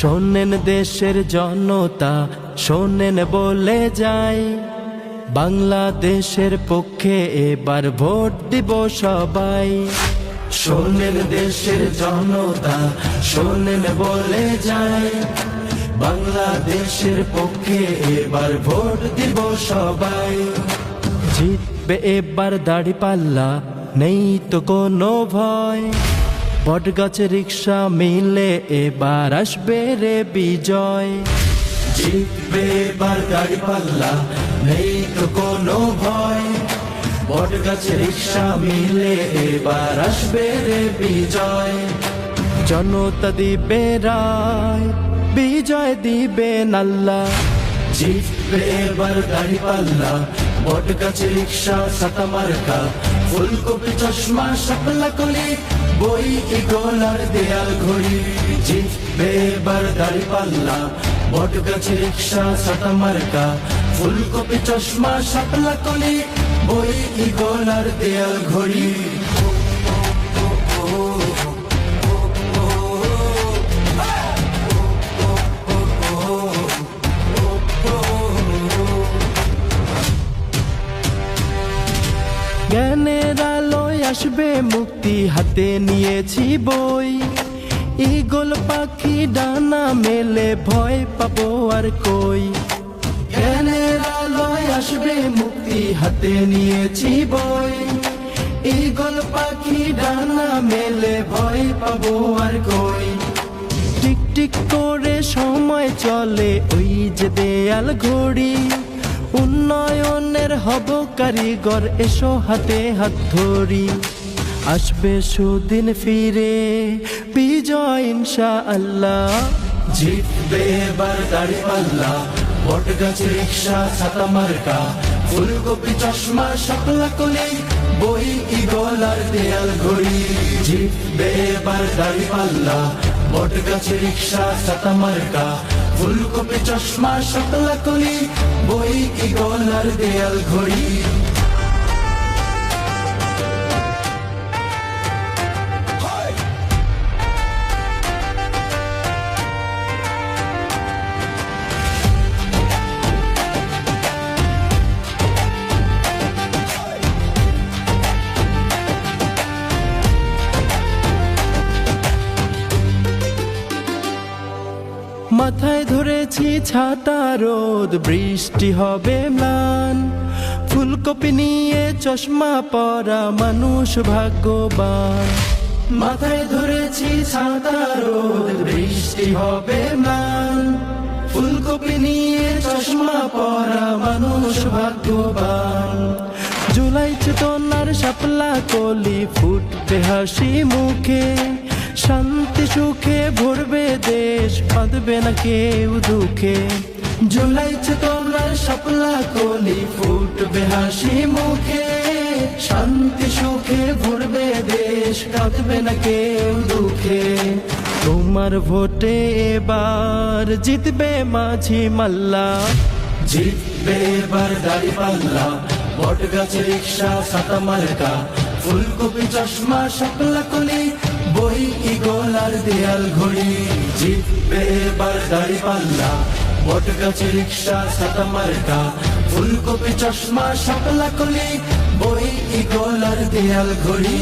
শোনেন দেশের জনতা, শোনেন বলে যায় বাংলাদেশের পক্ষে এবার ভোট দিব সবাই। শোনেন দেশের জনতা, শোনেন বলে যায় বাংলাদেশের পক্ষে এবার ভোট দিব সবাই। জিতবে এবার দাড়ি পাল্লা নেই তো কোনো ভয়। বট গাছে রিক্সা মিলে এবার আসবে রে বিজয়। জিতবে এবার দাড়ি পাল্লা নেই তো কোনো ভয়। বট গাছে রিক্সা মিলে এবার আসবে রে বিজয়। জনতা দিবে রায়, বিজয় দিবে নাল্লা। জিতবে এবার গাড়ি, পাল্লা বট সাতা মার্কা, ফুলকপি, চশমা, শাপলা, কলি, বই ইগোলার দেয়াল ঘড়ি। জিতবে এবার দাড়ি পাল্লা বট গাছে রিক্সা ফুলকপি, চশমা কলি, বই ইগোলার দেয়াল ঘড়ি। আসবে মুক্তি হাতে নিয়েছি বই। ইগল পাখি ডানা মেলে ভয় পাবো আর কই। আলোয় আসবে মুক্তি হাতে নিয়েছি বই। ইগল পাখি ডানা মেলে ভয় পাবো আর কই। টিক টিক করে সময় চলে ওই যে দেয়াল ঘড়ি। উন্নয়নের হব কারিগর এসো হাতে হাত ধরি। আসবে সুদিন ফিরে, বিজয় ইনশা আল্লাহ জিতবে এবার দাড়ি পাল্লা, বট গাছ, রিক্সা, ছাতা, মার্কা, ফুলকপি, চশমা, শাপলা, কলি, বই ইগল আর দেয়াল ঘড়ি। জিতবে এবার দাড়ি পাল্লা, বট গাছ, রিক্সা, ছাতা, মার্কা, ফুলকপি, চশমা, শাপলা, কলি, বই ইগল আর দেয়াল ঘড়ি। মাথায় ধরেছি ছাতা রোদ, বৃষ্টি হবে ম্লান। ফুলকপি নিয়ে চশমা পরা মানুষ ভাগ্যবান। মাথায় ধরেছি ছাতা রোদ, বৃষ্টি হবে ম্লান। ফুলকপি নিয়ে চশমা পরা মানুষ ভাগ্যবান। জুলাই চেতনার শাপলা কলি ফুটবে হাসি মুখে। শান্তি সুখে ভরবে দেশ। কাঁদবে না কেউ দুঃখে? জুলাই চেতনার শাপলা কলি ফুটবে হাসি মুখে, শান্তি সুখে ভরবে দেশ, কাঁদবে না কেউ দুঃখে? তোমার ভোটে এবার জিতবে মাঝি মাল্লা। জিতবে এবার দাড়ি পাল্লা, বট গাছে রিক্সা সাতা মার্কা, ফুলকপি চশমা শাপলা কলি, বই ইগল আর দেয়াল ঘড়ি? জিতবে এবার দাড়ি পাল্লা বট গাছে রিক্সা সাতা মার্কা, ফুলকপি চশমা, শাপলা কলি, বই ইগল আর দেয়াল ঘড়ি।